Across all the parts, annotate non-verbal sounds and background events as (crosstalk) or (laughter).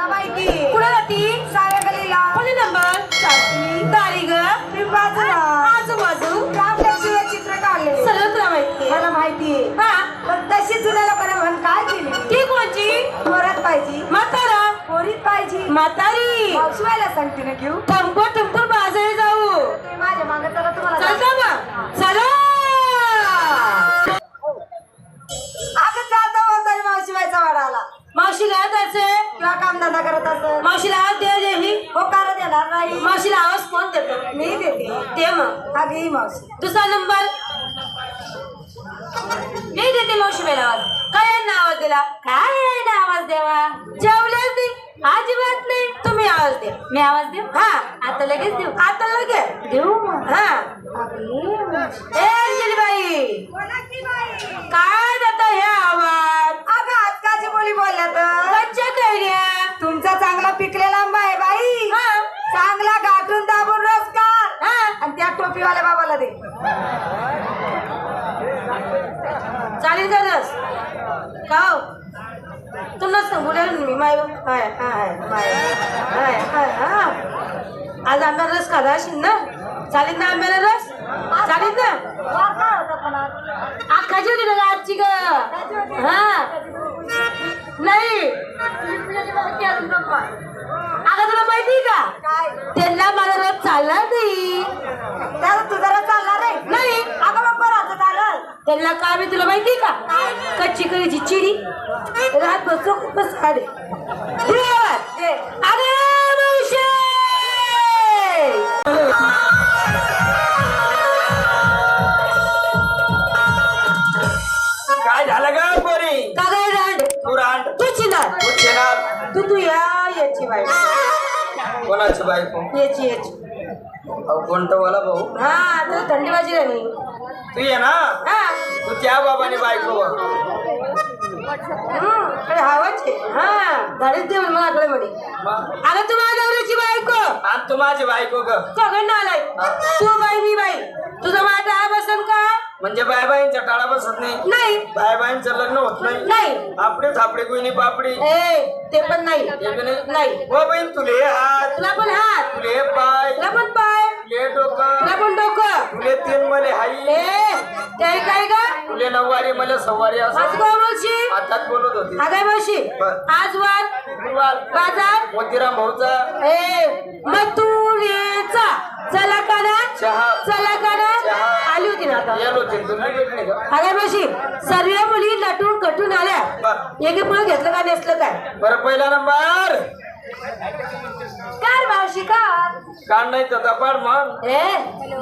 मला माहिती. कुठे जाती साऱ्या गलीला कोणी नंबर. छाती दारी ग पिंपळाचं आजूबाजू. रामलक्ष्मीला चित्र काढले सगळं तुला माहिती मला माहिती हा. पण तशी जुन्या लोकांना म्हण काय केली? ती कोणची? परत पाहिजे. म्हातारा. पोरीत पाहिजे. म्हातारी. मावशीवायला सांगते ना घेऊ. टंको टंको बाजारी जाऊ. माझ्या मागे चला तुम्हाला चालता मग चला. अगं जाता होता मावशीबाईचा वाडा आला. मावशी काय जायचंय? किंवा कामधंदा करत असत मावशीला आवाज दे दे ही हो कार देणार नाही. मावशीला आवाज कोण देतो? मी देते. दे मग. अगं ही मावशी. दुसरा नंबर. मी देते मावशी आवाज. काय यांना आवाज दिला? काय यांना आवाज द्यावा जेवल्याच नाही अजिबात नाही. तुम्ही आवाज दे. मी आवाज देऊ? हा आता लगेच देऊ. आता लगेच. देऊ हा. ए अंजलीबाई काय देता हे आवाज? अगं आजकालची बोली बोलल्या तर कैऱ्या तुमचा चांगला पिकलेला आंबा आहे बाई. हा. चांगला गाठून दाबून रस काढ हा. आणि त्या टोपीवाल्या बाबाला दे. चालेल का रस? का सांगू माय हाय हाय माय हाय हाय हा आज आंब्या रस खाला असेल ना? चालेल ना आंब्याला रस? चालेल ना? काय होता ना आजची ग? हा? नाही. अगं तुला माहिती का? त्यांना माझा रस चालला नाही. त्याला तू जरा चालणार आहे नाही अगं मग बरं आता चालल त्यांना काय मी तुला माहिती का? कच्ची करीची चिडी रात बसो बस. अरे मावशे! काय झालं ग पोरी? का काय रांड? तू रांड. तू चिनार. तू तू तू या याची बाई. कोणाची बायको याची याची. अहो कोणतं वाला भाऊ? हा तर थंडी वाजी राहिली तू ये ना. हा. तू त्या बाबाने बायको अरे हवाचे हा धाडीच दे मला आकडे म्हणे. अगं तू माझ्या नवऱ्याची बायको. आणि तू माझी बायको ग. सगळं आलाय. तू बाई मी बाई. तुझा माझा हा बसन का? म्हणजे बाय बाईंच्या टाळा बसत नाही? नाही. बाय बाईंचं लग्न होत नाही? नाही. आपडे थापडे गुईनी पापडी. ए ते पण नाही. बी नाही? नाही. हो बहीण तुले हात. तुला पण हात. तुले पाय. तुला पण पाय. डोकं. तुला पण डोकं? तुले तीन मले हाई. ते काय का? तुले नऊवारी मला सवारी आज असं काय हातात बोलत होती. आगाय मावशी बर. आज गुरुवार. बाजार? मोतीराम भाऊचा. ए चला काना. चहा. चला काना. चहा. आली होती ना आता? यालो का? आगाय मावशी सर्व मुली नटून कटून आल्या. बर. एक घेतलं का नेसलं काय? बरं पहिला नंबर काय मावशी का कान नाही तर तपाड मग ए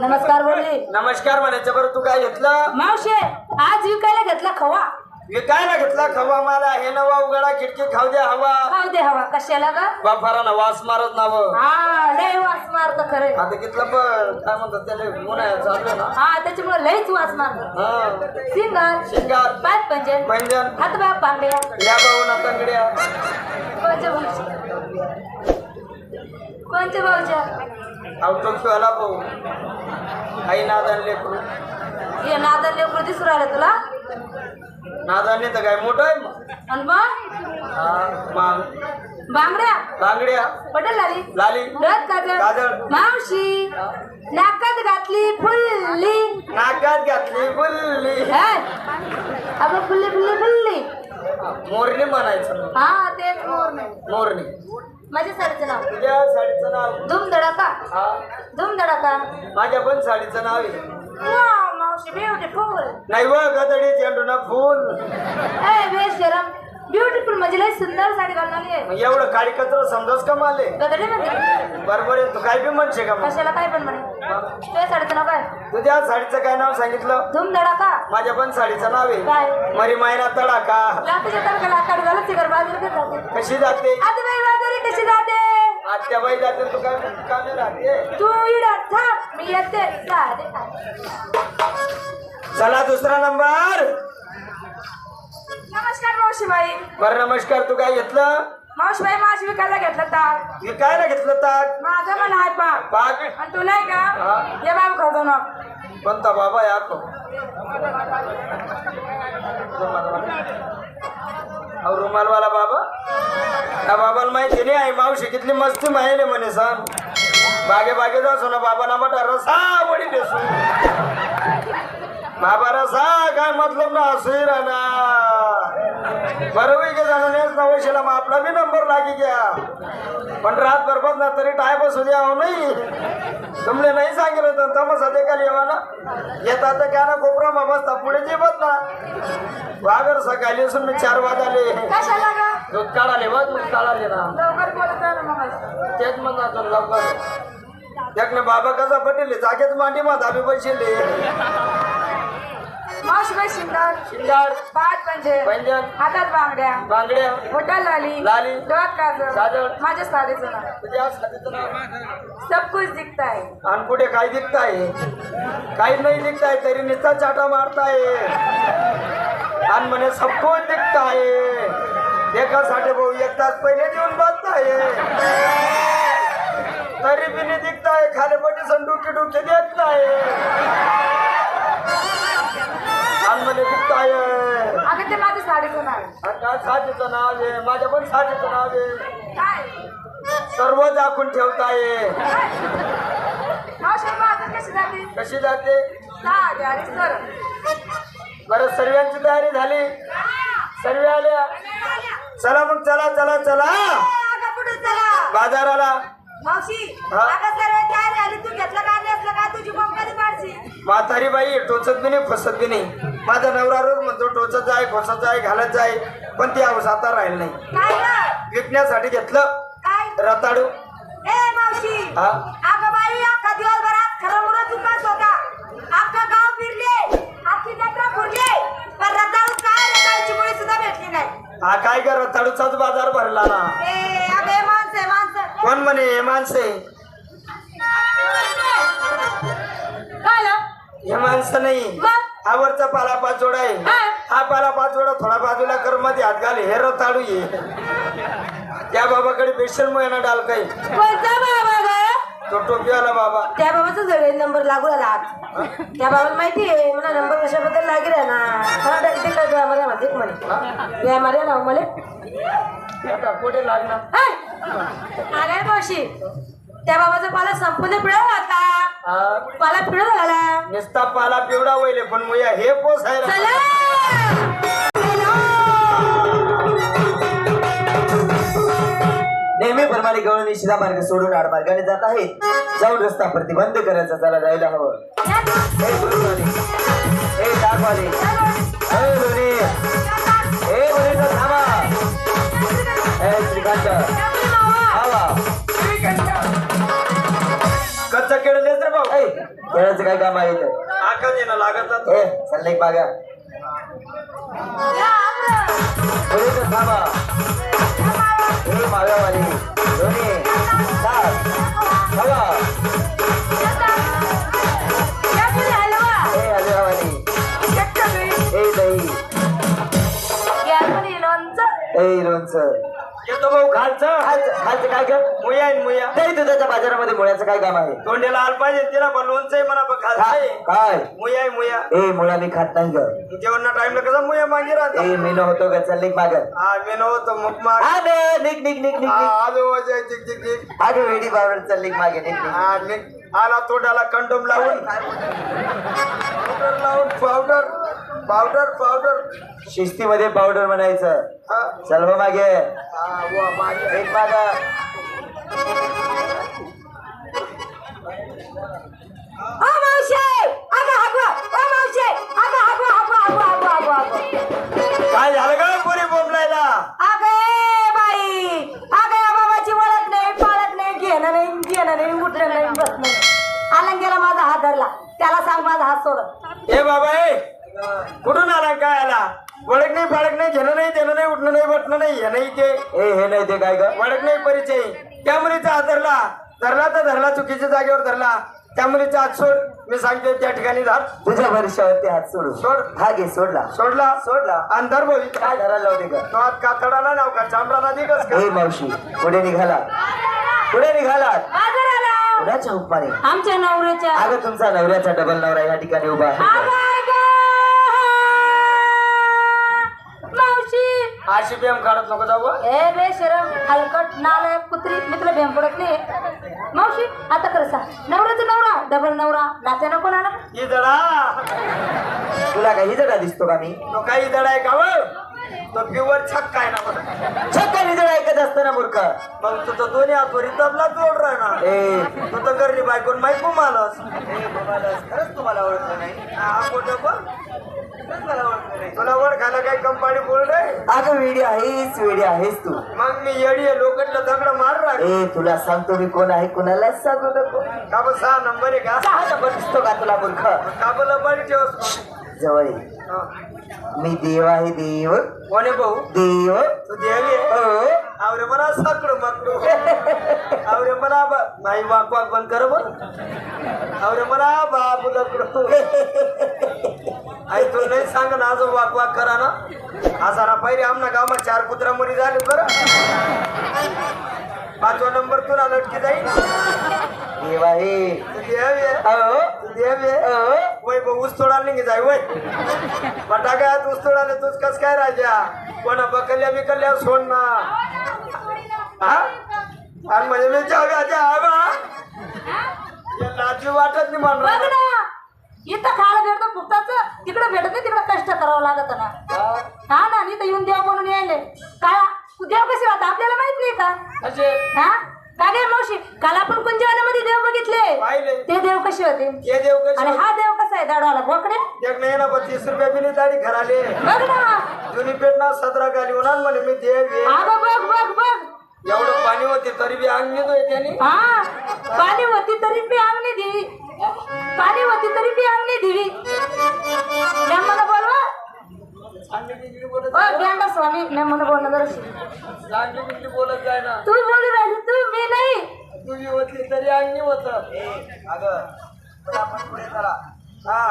नमस्कार बोलली. नमस्कार म्हणायचं बरं तू काय घेतलं? मावशे आज विकायला घेतला खवा. विकायला घेतला खवा मला. हे नवा उघडा खिडकी खाऊ द्या हवा. खाऊ दे हवा. कशाला का बापारानं वास मारत नाव. हा लय वास मारत खरे. आता घेतलं पण काय म्हणतात त्याला उन्हाळ्यात चालू आहे ना. हा त्याच्यामुळे लयच वास मारत. हा. सिंगर शिंगार पाच पंजन पैंजन. हात बाप बांगड्या या भाऊ तंगड्या. कोणच्या भाऊच्या आवतो खेळाला भाऊ. आई नादान लेकरू. हे नादर लेकरू दिसू राहिलं तुला? नादाने तर काय मोठं आहे मग. आणि मग? हा बांगड्या? बांगड्या. पटेल लाली? लाली. डोळ्यात काजळ काजळ. मावशी? नाकात घातली फुल्ली. नाकात घातली बुल्ली काय आपण फुल्ली फुल्ली फुल्ली. मोरणी म्हणायचं. हा तेच मोर नाही मोरणी माझ्या साडीचं नाव? तुझ्या साडीचं नाव? धूम धडाका हा. धूम धडाका माझ्या पण साडीचं नाव आहे. वाव, मावशी ब्युटिफुल नाही व गदडी चेंडूना फुल. ए बेशरम. ब्युटिफुल म्हणजे लय सुंदर साडी घालून आली आहे. मग एवढं काळी कचरा समजाच कमाले गदडी म्हणते बरोबर आहे तू काय बी म्हणशे का मग? कशाला काय पण म्हणे. तुझ्या साडीचं नाव काय? तुझ्या साडीचं काय नाव सांगितलं? धूम धडाका. माझ्या पण साडीचं नाव आहे. काय? मरी मायना तडाका. रात्रीच्या तारखेला आकाड घालत तिकडे बाजूला जाते कशी जाते? आता बाई बाजारी कशी जाते? आत्याबाई जाते तू काय का नाही राहते? तू इडा थांब. मी येते. साडे चला दुसरा नंबर. नमस्कार मावशीबाई. बर नमस्कार. तू काय घेतलं? मावशीबाई माझी विकायला घेतलं ताक. विकायला घेतलं ताक? माझं पण आहे पाक. आणि तू नाही का? हा. ये बाब खातो ना कोणता बाबा या तो और रुमाल वाला बाबा? त्या बाबाला माहिती नाही आई मावशी कितली मस्ती माहिले म्हणे सांग बागे बागे जासो ना बाबाला म्हटा रसा वडी देसू बाबा रसा काय मतलब ना हसुई ना बरोबर के जाणं नेस ना वैशिला मग आपला बी नंबर लागी गया पण रात बरबत ना तरी टाय बसू द्या हो नाही. तुमले नाही सांगितलं तर तमसा ते का येवा ना येतात तर क्या ना कोपरा बसता पुढे जेबत ना. वागर सकाळी असून मी चार वाजाले. कशाला ग? दूध काढाले बघ मग काढाले ना. तेच म्हणणार लवकर. त्याकने बाबा कसा पटेल जागेच मांडी मा धाबी पैसे मावशीबाई शिंदर शिंगार पाच पंजे पैंजण हातात बांगड्या. बांगड्या. होटल लाली. लाली. डोळ्यात काजळ. काजळ. माझ्या नाव. तुझ्या नाव. सब कुछ दिखता है आणि कुठे काय दिखताय? काही नाही दिखताय तरी नुसता चाटा मारताय. आणि म्हणे सबको दिखताय? एकासाठी भाऊ एक तास पहिले देऊन बसताय. तरी बी दिखताय खाली पटी संडुकी डुकी देत नाही. साडीचं नाव आहे. आणि काय साथीचं नाव आहे? माझ्या पण साथीचं नाव आहे. काय? सर्व दाखवून ठेवताय. मावशी माझं कशी जाते? कशी जाते? साडी आणि सर. बरं सर्वांची तयारी झाली? सर्व आल्या? चला मग चला चला चला. चला. बाजाराला. मावशी हा? अगं सर्व तयार झाली? तू घेतलं का नेसलं का? तुझी बॉम्ब कधी पाडशी म्हातारी बाई टोचत बी नाही फसत बी नाही. माझा नवरा रोज म्हणतो टोचत जाय फसत जाय घालत जाय. पण ती हौस आता राहील नाही. काय ग? विकण्यासाठी घेतलं. काय? रताळू. ए मावशी. हा? अगं बाई अख्खा दिवसभरात खरं मुलं दुकान होता. अख्खा गाव फिरले अख्खी जत्रा फिरले पण रताळू काय रताळूची मुळी सुद्धा भेटली नाही. हा काय कर रताळूचाच बाजार भरला ना. ए कोण म्हणे हे माणसे? हे माणसं नाही. वरचा पाला पाच जोडा आहे. हा. पाला पाच जोडा थोडा बाजूला कर मध्ये हात घाले हे रताळू ये. त्या बाबाकडे पेशल महिना डाल काही तो टोपीवाला बाबा. त्या बाबाचा सगळे नंबर लागू आला त्या बाबाला माहिती आहे मला नंबर कशाबद्दल लागेल ना? मला तुला मला म्हणते म्हणे. ना मला. आता कुठे लागणार. अरे मावशी त्या बाबाचा पाला संपूर्ण पिळा होता हा, पाला पिळा झाला नुसता पाला पिवडा वैले पण मुया हे पोस आहे रे. चला नेहमीप्रमाणे गवळणी निशिदा मार्ग सोडून आडमार्गाने जात आहेत जाऊन रस्ता प्रतिबंध करायचा त्याला जायला हवं हे. हे डाकवाले. हे लोणी. हे लोणीचं थांबा. हे श्रीकांत. खेळाचं काय काम आहे इथं? आका दे ना लागत जातो. हे चाललंय एक मागा. लोणीचं थांबा हे मागावाली लोणी साप. हवा हे हलवावाली हे दही हे लोणचं येतो भाऊ. खालचं. खालचं खालचं काय कर मुया आहे मुया दही दुधाच्या बाजारामध्ये मुळ्याचं काय काम आहे? तोंड्याला आल पाहिजे तिला पण लोणचं आहे म्हणा पण खालचं काय काय? मुया आहे मुया ए मुळा मी खात नाही ग. जेवणा टाइमला कसा मुया मागे राहतो ए मी नव्हतो ग चालली माग. हा मी नव्हतो मग माग. निक निक हा, निक आलो वजय टिक टिक टिक अगं वेडी बावळ चालली मागे निक निक हा निक आला तोंडाला कंडोम लावून. पावडर लावून पावडर पावडर पावडर शिस्तीमध्ये पावडर म्हणायचं. हा. चल हो मागे. हा, वा, मागे. एक माग. वळख नाही परिचय. त्या मुलीचा हात धरला. धरला तर धरला चुकीच्या जागेवर धरला. त्या मुलीचा हात सोड. मी सांगते त्या ठिकाणी धार तुझ्या भविष्यावरती हात सोडू सोड. हा घे सोडला. सोडला. सोडला. अंतर बोली काय? धरायला लावते का? तो हात कातडाला नाव का? चांबडाला दिगस का ए मावशी पुढे निघाला. पुढे निघाला. कुणाच्या हुकमाने आमच्या नवऱ्याच्या. अगं तुमचा नवऱ्याचा डबल नवरा या ठिकाणी उभा आहे. अशी बेम काढत नको जाऊ हं. ए बे शरम हलकट नालायक कुत्री मी तुला भेम पडत नाही. मावशी आता कर सा नवऱ्याचा नवरा डबल नवरा नाचा नको ना ही जडा तुला काही जगा दिसतो का मी? तो काही जडा आहे का व? तो प्युअर छक्क आहे ना बघ. छक्का निजळ ऐकत असतो ना मूर्ख. मग तू तर दोन्ही हातवरी तबला जोड राहणार. ए. तू तर घरली बायकोन माहिती मालस खरंच तुम्हाला ओळखलं नाही. हा नाही तुला वर खायला काही कंपाणी बोल अगं वेडी आहेस वेडी आहेस तू. मग मी येडी आहे लोकांना दगड मार. ए तुला सांगतो मी कोण आहे कोणाला सांगू नको. का बरं सहा नंबर आहे का? सहा नंबर दिसतो का तुला मूर्ख? का बरं ठेवस जवळ. मी देव आहे देव. कोणे भाऊ? देव. तू देवी आहे? हो. आवरे मला साकडं मग तू आवरे मला नाही वाक वाक बंद कर बरं. आवरे मला बाबू लकडू (laughs) आई तू नाही सांग ना आज वाक वाक करा ना. असा ना पहिले आमना गावात चार कुत्रा मरी झाले बरं. पाचवा नंबर तुला लटकी जाईल. देव हो हो वय ऊस तोडायला नाही जाय वय. बटाक्यात ऊस तोडायला तूच कस काय राजा? कोणा बकल्या बिकल्या सोड ना. हा? आणि म्हणजे मी या लाजी वाटत नाही बघ म्हणणार ना. इथं खायला भेटतं फुकटाचं. तिकडे भेटत नाही तिकडे कष्ट करावं लागत ना. हा. ना इथं येऊन देव बनून यायले. काय देव कसे होता आपल्याला माहीत नाही का? असे हा? काय गे मावशी? काल आपण कुंजवानामध्ये देव बघितले. ते देव कसे होते? देव आणि हा देव कसा आहे? दाडवाला बोकडे? एक नाही ना पण तीस रुपया बिनी दाढी घराले. बघ ना. जुनी पेट ना सतरा गाली होणार म्हणे मी देव. अगं बघ बघ बघ. एवढं पाणी होते तरी बी अंग येतोय त्याने. हा पाणी होती तरी मी अंगणी दिवी पाणी होती तरी मी अंगणी दिवी मला बोलवा. चांगली बोलत स्वामी मला बोलणं जराशी चांगली बिंगली बोलत जाय ना. तू बोलू राहिली तू मी नाही. तुझी होती तरी अंगी होत. अगं चला आपण पुढे चला. हा.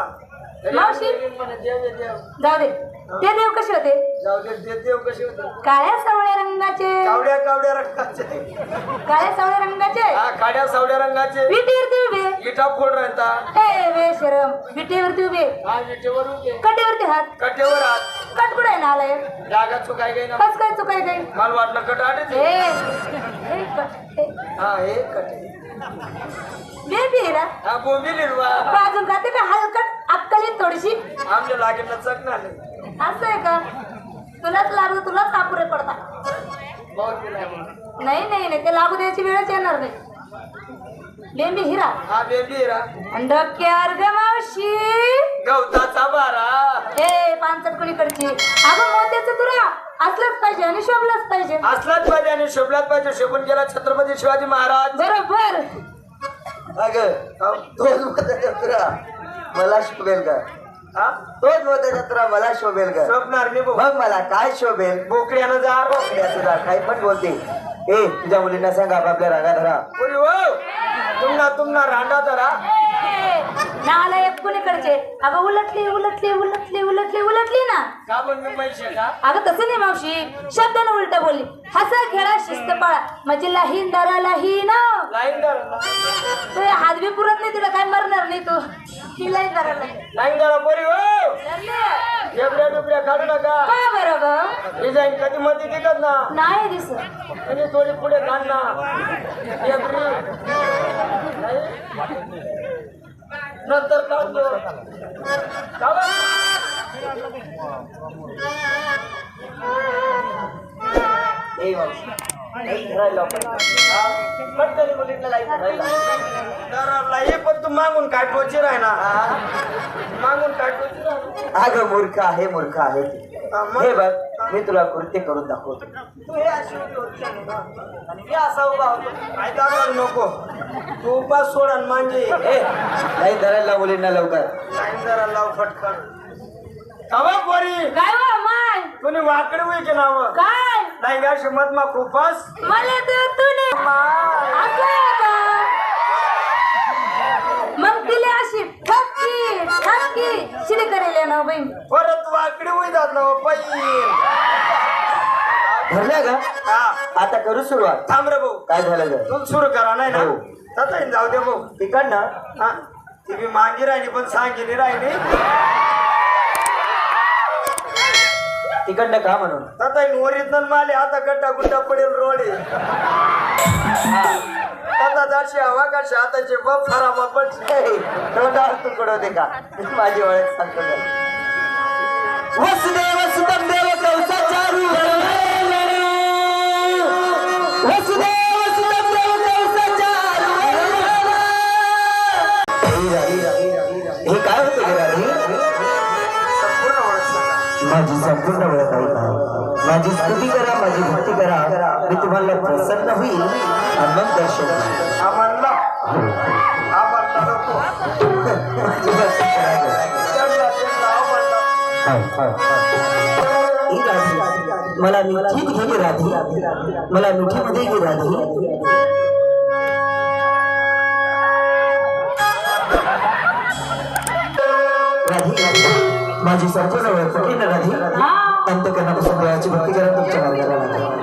मावशी. म्हणे देव देव जाऊ दे. ते देव कसे होते? जाऊ दे देव कसे होते? काळ्या सावळ्या रंगाचे. कावड्या कावड्या रंगाचे. काळ्या सावळ्या रंगाचे. हा काड्या सावड्या रंगाचे. विटीवरती उभे. इटा फोड राहता. हे वे शरम. विटीवरती उभे. हा विटेवर उभे. कटेवरती हात. कटेवर हात. कट कुठे आहे नालाय? जागा चुकाय गई ना. कस काय चुकाय काय मला वाटलं कट आटेच हे. हे कट- हे. हा कटे बेबी आहे ना? हा बोंबी बाजून खाते का हलकट अक्कली थोडीशी? आमच्या लागेल चकणार असं आहे का? तुलाच लागलं तुलाच कापुरे पडता बहुत गेलाय मग. नाही नाही नाही ते लागू द्यायची वेळच येणार नाही. बेबी हिरा. हा बेबी रा आणि डोक्यावर ग मावशी. गवताचा बारा ए पानसट कुणीकडची? अगं मोत्याचं तुरा असलंच पाहिजे आणि शोभलंच पाहिजे. असलाच पाहिजे आणि शोभलाच पाहिजे. शोभून गेला छत्रपती शिवाजी महाराज. बरोबर. अगं मोत्याचा तुरा मला शोभेल का? हा तोच मोत्याचा तुरा मला शोभेल का शोभणार मी मग मला काय शोभेल? बोकड्यानं जा. या तुला काही पण बोलते. ए तुझ्या मुलींना सांग आपापल्या रागा धरा. पुरी हो? तुमना तुमना रांडा धरा. नाला एक कुणीकडचे. अगं उलटली उलटली उलटली उलटली उलटली ना. का पण मी पैसे? का? अगं तसं नाही मावशी. शब्दानं उलट बोलली. हसा खेळा शिस्त पाळा म्हणजे लाहीन दरा लाहीन. लाईन धरा तू हात बी पुरत नाही तुला काय मरणार नाही तू. ही लाईन दरा लाईन धरा पोरी हो. काढू नका. का बरं ग? डिझाईन कधी मध्ये दिसत ना? नाही दिसत. आणि थोडी पुढे घाल ना. एवढी नाही? नंतर काढतो काढा. हा? धरायला. ये पण तू मागून काय टोची राह ना मागून काय टोची राह अगं मूर्ख आहे मूर्ख आहे. हा, बघ मी तुला कृत्य करून दाखवतो. तू हे अशी. आणि मी असा उभा होतो काय दाखवायला नको. तू उपास सोड ए लाइट धरायला मुलींना लवकर. लाईन जरा लाव फटकन कवा पोरी! काय व माय? तुम्ही वाकडे होई की नाव काय? नाही का शिमत मा खूपच मला तर तू नाही असं आहे का? मग तिला अशी ठपकी ठपकी शिरी करेल ना बाई. परत वाकडे होई जात ना हो, बाई. धरल्या का? हा. आता करू सुरुवात. थांब रे भाऊ. काय झालं ग? तू सुरू करा नाही ना? हो. तसं जाऊ दे भाऊ. तिकडनं? हा. ती बी मागी राहिली पण सांगितली राहिली. तिकडनं का म्हणून? आता ओरिजिनल माले आता गड्डा गुड्डा पडेल रोडे आता जाशी हवा का हाताचे बप फरामा पडले तोंडावर तुकड होते का? माझी ओळख सांगतो. वसुदेव संपूर्ण ओळख आहे. का माझी स्तुती करा माझी भक्ती करा. मी तुम्हाला प्रसन्न होईल आणि मग दर्शन देईन. आम्हाला आम्हाला नको. माझी भक्ती करा त्यांना त्यांना आम्हाला ही राधी. मला मिठीत घे गे राधी. मला मिठीमध्ये घे राधी राधी. माझी सर्व जवळ पटली ना गाधी अंत्यकरणापासून देवाची भक्ती करा तुमच्या मार्गाला लागेल.